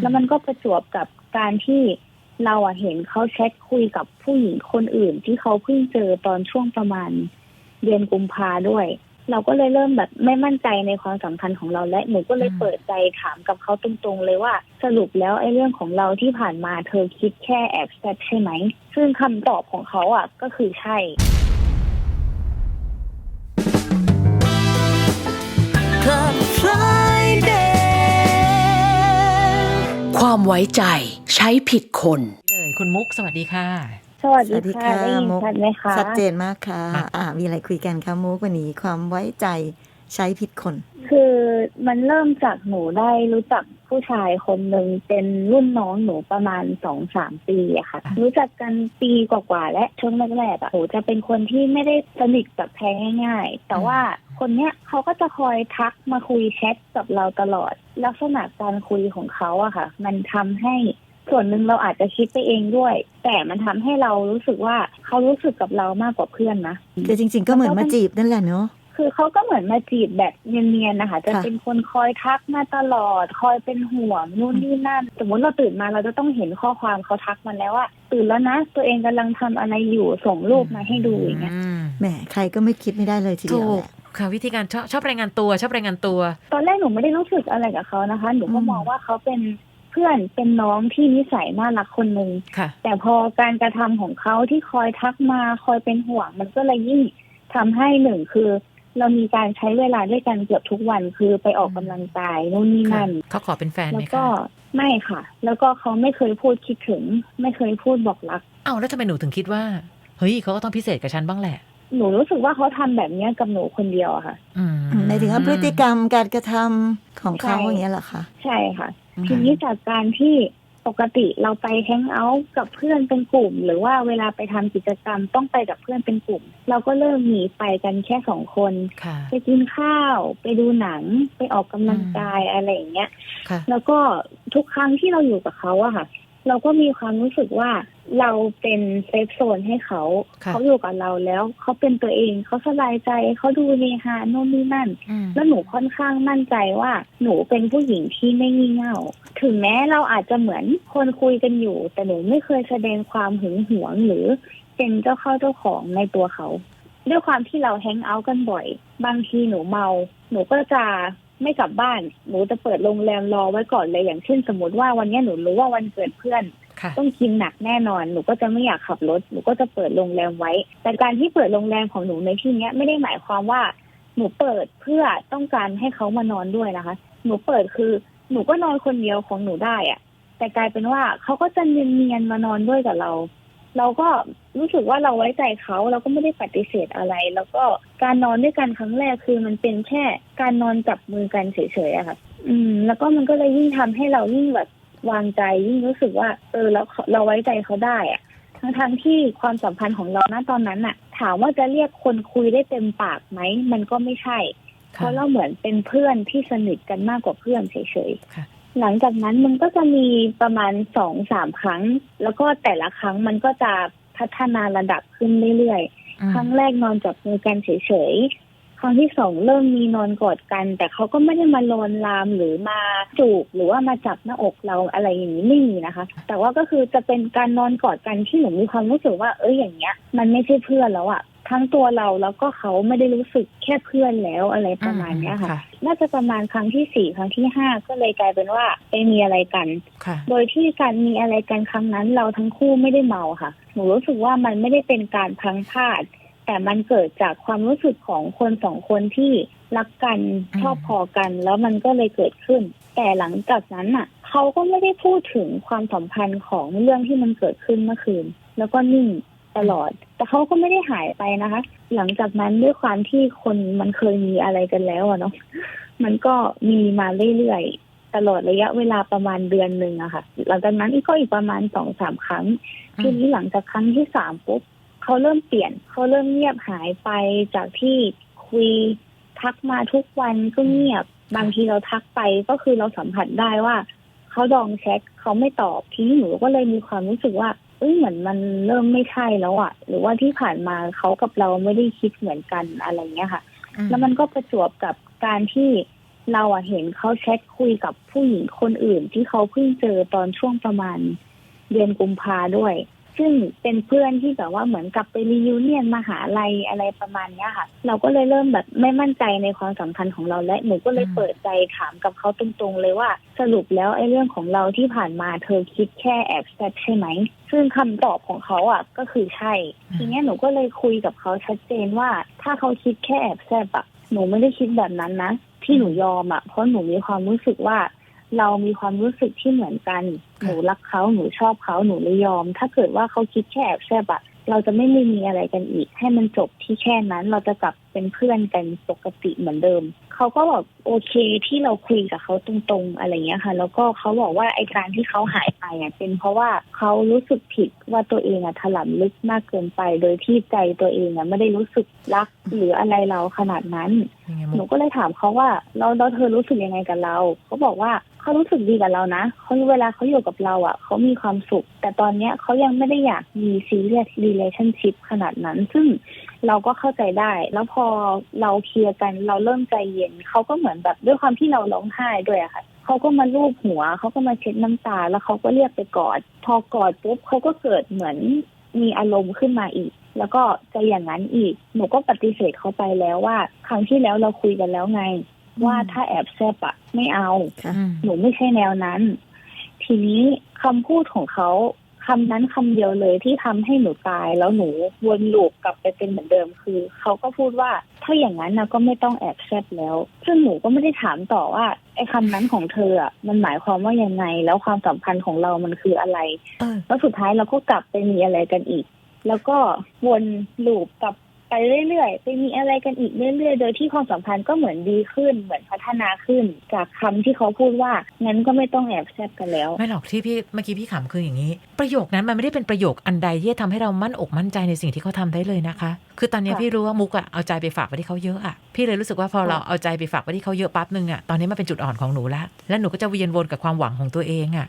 แล้วมันก็ประจวบกับการที่เราอะเห็นเขาแชทคุยกับผู้หญิงคนอื่น ที่เขาเพิ่งเจอตอนช่วงประมาณเดือนกุมภาด้วย เราก็เลยเริ่มแบบไม่มั่นใจในความสัมพันธ์ของเราและหนูก็เลยเปิดใจถามกับเขาตรงๆเลยว่าสรุปแล้วไอ้เรื่องของเราที่ผ่านมาเธอคิดแค่แอบแซดใช่ไหม ซึ่งคำตอบของเขาอะก็คือใช่ ความไว้ใจ ใช้ผิดคน เลยคุณมุกสวัสดีค่ะ สวัสสดีวัสดีค่ะค่ะได้ยินมุกชัดไหมคะชัดเจนมากค่ะอะ อ่ามีอะไรคุยกันคะมุกวันนี้ความไว้ใจใช้ผิดคน คือมันเริ่มจากหนูได้รู้จักผู้ชายคนหนึ่งเป็นรุ่นน้องหนูประมาณสองสามปีอะค่ะ รู้จักกันปีกว่าๆและช่วงแรกๆอะหนูจะเป็นคนที่ไม่ได้สนิทแบบแพ้ง่าย ๆ แต่ว่า คนเนี้ยเขาก็จะคอยทักมาคุยแชทกับเราตลอด ลักษณะการคุยของเขาอะค่ะ มันทำให้ส่วนหนึ่งเราอาจจะคิดไปเองด้วย แต่มันทำให้เรารู้สึกว่าเขารู้สึกกับเรามากกว่าเพื่อนนะคือจริง ๆ ก็เหมือนมาจีบนั่นแหละเนาะคือเขาก็เหมือนมาจีบแบบเนียนๆนะคะจะค่ะเป็นคนคอยทักมาตลอด คอยเป็นห่วงนู่นนี่นั่น สมมติเราตื่นมาเราจะต้องเห็นข้อความเขาทักมาแล้วว่า ตื่นแล้วนะ ตัวเองกำลังทำอะไรอยู่ส่งรูปมาให้ดูอย่างเงี้ยอืมแหมใครก็ไม่คิดไม่ได้เลยทีเดีถูยวกแหละ ค่ะวิธีการชอบชอบรายงานตัวชอบรายงานตัว ตอนแรกหนูไม่ได้รู้สึกอะไรกับเขานะคะ หนูก็อืมมองว่าเขาเป็นเพื่อนเป็นน้องที่นิสัยน่ารักคนหนึ่งค่ะแต่พอการกระทำของเขาที่คอยทักมาคอยเป็นห่วง มันก็เลยยิ่งทำให้หนึ่งคือ เรามีการใช้เวลาด้วยกันเกือบทุกวันคือไปออกกำลังกายนู่นนี่ค่ะนั่นเขาขอเป็นแฟนไหแล้มวก็คะไม่ค่ะ แล้วก็เขาไม่เคยพูดคิดถึง ไม่เคยพูดบอกรัก เอ้าแล้วทำไมหนูถึงคิดว่าเฮ้ยเขาก็ต้องพิเศษกับฉันบ้างแหละ หนูรู้สึกว่าเขาทำแบบเนี้ยกับหนูคนเดียวอะค่ะอืมหมายถึงว่าพฤติกรรมการกระทำของเขาใช่อย่างเงี้ยเหรอคะใช่ค่ะอืมทีนี้จากการที่ปกติเราไปแฮงเอาท์กับเพื่อนเป็นกลุ่ม หรือว่าเวลาไปทำกิจกรรมต้องไปกับเพื่อนเป็นกลุ่ม เราก็เริ่มหนีไปกันแค่สองคนค่ะไปกินข้าว ไปดูหนังไปออกกำลังกายอะไรอย่างเงี้ยค่ะแล้วก็ทุกครั้งที่เราอยู่กับเขาอะค่ะ เราก็มีความรู้สึกว่า เราเป็นเซฟโซนให้เขา ค่ะ เขาอยู่กับเราแล้วเขาเป็นตัวเองเขาสบายใจเขาดูเฮฮาโน่นนี่นั่น อืม แล้วหนูค่อนข้างมั่นใจว่า หนูเป็นผู้หญิงที่ไม่งี่เง่า ถึงแม้เราอาจจะเหมือนคนคุยกันอยู่ แต่หนูไม่เคยแสดงความหึงหวงหรือเป็นเจ้าเข้าเจ้าของในตัวเขา ด้วยความที่เราแฮงเอาท์กันบ่อย บางทีหนูเมา หนูก็จะไม่กลับบ้าน หนูจะเปิดโรงแรมรอไว้ก่อนเลยอย่างเช่นสมมติว่าวันเนี้ยหนูรู้ว่าวันเกิดเพื่อนค่ะ ต้องกินหนักแน่นอน หนูก็จะไม่อยากขับรถ หนูก็จะเปิดโรงแรมไว้ แต่การที่เปิดโรงแรมของหนูในที่นี้ไม่ได้หมายความว่า หนูเปิดเพื่อต้องการให้เขามานอนด้วยนะคะ หนูเปิดคือหนูก็นอนคนเดียวของหนูได้อะแต่กลายเป็นว่าเขาก็จะเนียนๆมานอนด้วยกับเรา เราก็รู้สึกว่าเราไว้ใจเขาเราก็ไม่ได้ปฏิเสธอะไร แล้วก็การนอนด้วยกันครั้งแรกคือมันเป็นแค่การนอนจับมือกันเฉยๆอะค่ะ อืม แล้วก็มันก็เลยยิ่งทำให้เรายิ่งแบบ วางใจยิ่งรู้สึกว่า เออเราเราไว้ใจเขาได้อะทั้งทั้งๆที่ความสัมพันธ์ของเราณตอนนั้นอะถามว่าจะเรียกคนคุยได้เต็มปากไหมมันก็ไม่ใช่ เพค่ะราะเราเหมือนเป็นเพื่อนที่สนิทกันมากกว่าเพื่อนเฉยค่ะๆหลังจากนั้นมันก็จะมีประมาณสองสามครั้ง แล้วก็แต่ละครั้งมันก็จะพัฒนาระดับขึ้นเรื่อยๆอืมครั้งแรกนอนจับมือกันเฉยๆ ครั้งที่สองเริ่มมีนอนกอดกัน แต่เขาก็ไม่ได้มาลวนลามหรือมาจูบหรือว่ามาจับหน้าอกเราอะไรอย่างนี้ไม่มีนะคะ แต่ว่าก็คือจะเป็นการนอนกอดกันที่หนูมีความรู้สึกว่าเอ้ยอย่างเงี้ย มันไม่ใช่เพื่อนแล้วอะทั้งตัวเราแล้วก็เขาไม่ได้รู้สึกแค่เพื่อนแล้วอะไรประมาณเนี้ยค่ะ น่าจะประมาณครั้งที่สี่ครั้งที่ห้าก็เลยกลายเป็นว่าไปมีอะไรกันค่ะโดยที่การมีอะไรกันครั้งนั้นเราทั้งคู่ไม่ได้เมาค่ะ หนูรู้สึกว่ามันไม่ได้เป็นการพลังพลาด แต่มันเกิดจากความรู้สึกของคนสองคนที่รักกันอืมชอบพอกัน แล้วมันก็เลยเกิดขึ้น แต่หลังจากนั้นน่ะเขาก็ไม่ได้พูดถึงความสัมพันธ์ของเรื่องที่มันเกิดขึ้นเมื่อคืน แล้วก็นิ่งตลอด แต่เขาก็ไม่ได้หายไปนะคะ หลังจากนั้นด้วยความที่คนมันเคยมีอะไรกันแล้วอะเนาะมันก็มีมาเรื่อยๆตลอดระยะเวลาประมาณเดือนหนึ่งอะค่ะ หลังจากนั้นอีกก็อีกประมาณสองสามครั้งทีนี้หลังจากครั้งที่สามปุ๊บ เขาเริ่มเปลี่ยนเขาเริ่มเงียบหายไปจากที่คุยทักมาทุกวันก็เงียบบางทีเราทักไปก็คือเราสัมผัสได้ว่าเขาดองแชทเขาไม่ตอบทีนี้หนูก็เลยมีความรู้สึกว่าเอ้ยเหมือนมันเริ่มไม่ใช่แล้วอะหรือว่าที่ผ่านมาเขากับเราไม่ได้คิดเหมือนกันอะไรเงี้ยค่ะอืแล้วมันก็ประจวบกับการที่เราอะเห็นเขาแชทคุยกับผู้หญิงคนอื่น ที่เขาเพิ่งเจอตอนช่วงประมาณเดือนกุมภาด้วย ซึ่งเป็นเพื่อนที่แบบว่าเหมือนกลับไปรียูเนียนมหาลัยอะไรประมาณเนี้ยค่ะ เราก็เลยเริ่มแบบไม่มั่นใจในความสัมพันธ์ของเราและหนูก็เลยเปิดใจถามกับเขาตรงๆเลยว่าสรุปแล้วไอ้เรื่องของเราที่ผ่านมาเธอคิดแค่แอบแซบใช่ไหมซึ่งคำตอบของเขาอะก็คือใช่ ทีเนี้ยหนูก็เลยคุยกับเขาชัดเจนว่า ถ้าเขาคิดแค่แอบแซบอะหนูไม่ได้คิดแบบนั้นนะที่หนูยอมอะเพราะหนูมีความรู้สึกว่า เรามีความรู้สึกที่เหมือนกันค่ะหนูรักเขาหนูชอบเขาหนูเลยยอม ถ้าเกิดว่าเขาคิดแค่แอบแซบอะเราจะไม่มีอะไรกันอีก ให้มันจบที่แค่นั้นเราจะกลับเป็นเพื่อนกันปกติเหมือนเดิม เขาก็บอกโอเคที่เราคุยกับเขาตรงๆอะไรเงี้ยค่ะ แล้วก็เขาบอกว่าไอ้การที่เขาหายไปอะเป็นเพราะว่าเขารู้สึกผิดว่าตัวเองอะถลำลึกมากเกินไป โดยที่ใจตัวเองอะไม่ได้รู้สึกรักหรืออะไรเราขนาดนั้นยังไงหมุนูกก็เลยถามเขาว่าเราเราเธอรู้สึกยังไงกับเราเขาบอกว่า เขารู้สึกดีกับเรานะเขาเวลาเขาอยู่กับเราอะเขามีความสุข แต่ตอนเนี้ยเขายังไม่ได้อยากมีซีเรียส relationship ขนาดนั้น ซึ่งเราก็เข้าใจได้ แล้วพอเราเคลียร์กันเราเริ่มใจเย็นเขาก็เหมือนแบบด้วยความที่เราร้องไห้ด้วยอะค่ะเขาก็มาลูบหัวเขาก็มาเช็ดน้ำตา แล้วเขาก็เรียกไปกอด พอกอดปุ๊บเขาก็เกิดเหมือนมีอารมณ์ขึ้นมาอีก แล้วก็จะอย่างนั้นอีก หนูก็ปฏิเสธเขาไปแล้วว่า ครั้งที่แล้วเราคุยกันแล้วไง ว่าถ้าแอบแซบอะไม่เอาค่ะอืมหนูไม่ใช่แนวนั้น ทีนี้คำพูดของเขาคำนั้นคำเดียวเลยที่ทำให้หนูตายแล้วหนูวนลูปกลับไปเป็นเหมือนเดิมคือ เขาก็พูดว่าถ้าอย่างนั้นนะก็ไม่ต้องแอบแซบแล้ว ซึ่งหนูก็ไม่ได้ถามต่อว่าไอ้คำนั้นของเธออะมันหมายความว่ายังไง แล้วความสัมพันธ์ของเรามันคืออะไรเออแล้วสุดท้ายเราก็กลับไปมีอะไรกันอีก แล้วก็วนลูปกลับไป ไปเรื่อยๆไปมีอะไรกันอีกเรื่อยๆ โดยที่ความสัมพันธ์ก็เหมือนดีขึ้น เหมือนพัฒนาขึ้น จากคำที่เขาพูดว่างั้นก็ไม่ต้องแอบแซบกันแล้ว ไม่หรอกที่พี่เมื่อกี้พี่ขำคืออย่างนี้ ประโยคนั้นมันไม่ได้เป็นประโยคอันใดที่จะทำให้เรามั่นอกมั่นใจในสิ่งที่เขาทำได้เลยนะคะ คือตอนนี้พี่รู้ว่ามุกอะเอาใจไปฝากไว้ที่เขาเยอะอะพี่เลยรู้สึกว่าพอเราเอาใจไปฝากไว้ที่เขาเยอะปั๊บนึงอะตอนนี้มันเป็นจุดอ่อนของหนูละแล้วหนูก็จะเวียนวนกับความหวังของตัวเองอะ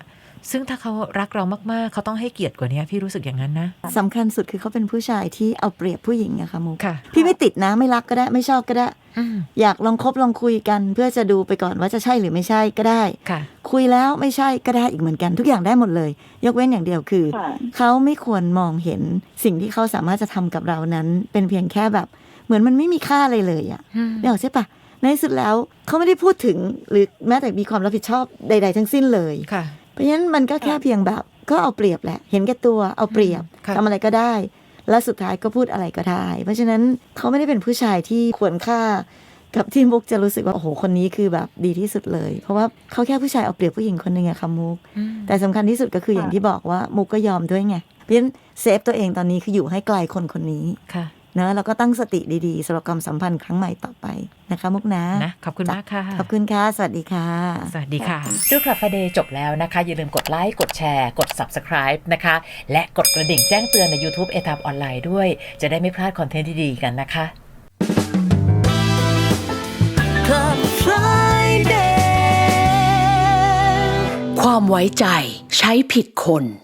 ซึ่งถ้าเขารักเรามากๆ เขาต้องให้เกียรติกว่านี้พี่รู้สึกอย่างนั้นนะสำคัญสุดคือเขาเป็นผู้ชายที่เอาเปรียบผู้หญิงอะค่ะมุกค่ะพี่ไม่ติดนะไม่รักก็ได้ไม่ชอบก็ได้อืมอยากลองคบลองคุยกัน เพื่อจะดูไปก่อนว่าจะใช่หรือไม่ใช่ก็ได้ค่ะ คุยแล้วไม่ใช่ก็ได้อีกเหมือนกัน ทุกอย่างได้หมดเลย ยกเว้นอย่างเดียวคือค่ะเขาไม่ควรมองเห็นสิ่งที่เขาสามารถจะทำกับเรานั้น เป็นเพียงแค่แบบ เหมือนมันไม่มีค่าอะไรเลยอะอืมเดี๋ยวใช่ปะในที่สุดแล้วเขาไม่ได้พูดถึงหรือแม้แต่มีความรับผิดชอบใด ๆ ทั้งสิ้นเลยค่ะ เพราะฉะนั้นมันก็แค่เพียงแบบ ก็เอาเปรียบแหละ เห็นแก่ตัวเอาเปรียบค่ะทำอะไรก็ได้ แล้วสุดท้ายก็พูดอะไรก็ได้ เพราะฉะนั้นเขาไม่ได้เป็นผู้ชายที่ควรค่ากับที่มุกจะรู้สึกว่าโอ้โหคนนี้คือแบบดีที่สุดเลย เพราะว่าเขาแค่ผู้ชายเอาเปรียบผู้หญิงคนหนึ่งอะค่ะมุกอืมแต่สำคัญที่สุดก็คือค่ะอย่างที่บอกว่ามุกก็ยอมด้วยไงเพราะฉะนั้นเซฟตัวเองตอนนี้คืออยู่ให้ไกลคนคนนี้ค่ะ นะแล้วก็ตั้งสติดีๆสำหรับความสัมพันธ์ครั้งใหม่ต่อไปนะคะ มุกนะนะขอบคุณมากค่ะ ขอบคุณค่ะ สวัสดีค่ะ สวัสดีค่ะดูคลับฟเดย์จบแล้วนะคะ อย่าลืมกดไลค์ กดแชร์ กด Subscribe นะคะ และกดกระดิ่งแจ้งเตือนใน YouTube เอทับออนไลน์ด้วย จะได้ไม่พลาดคอนเทนต์ที่ดีๆกันนะคะความไว้ใจใช้ผิดคน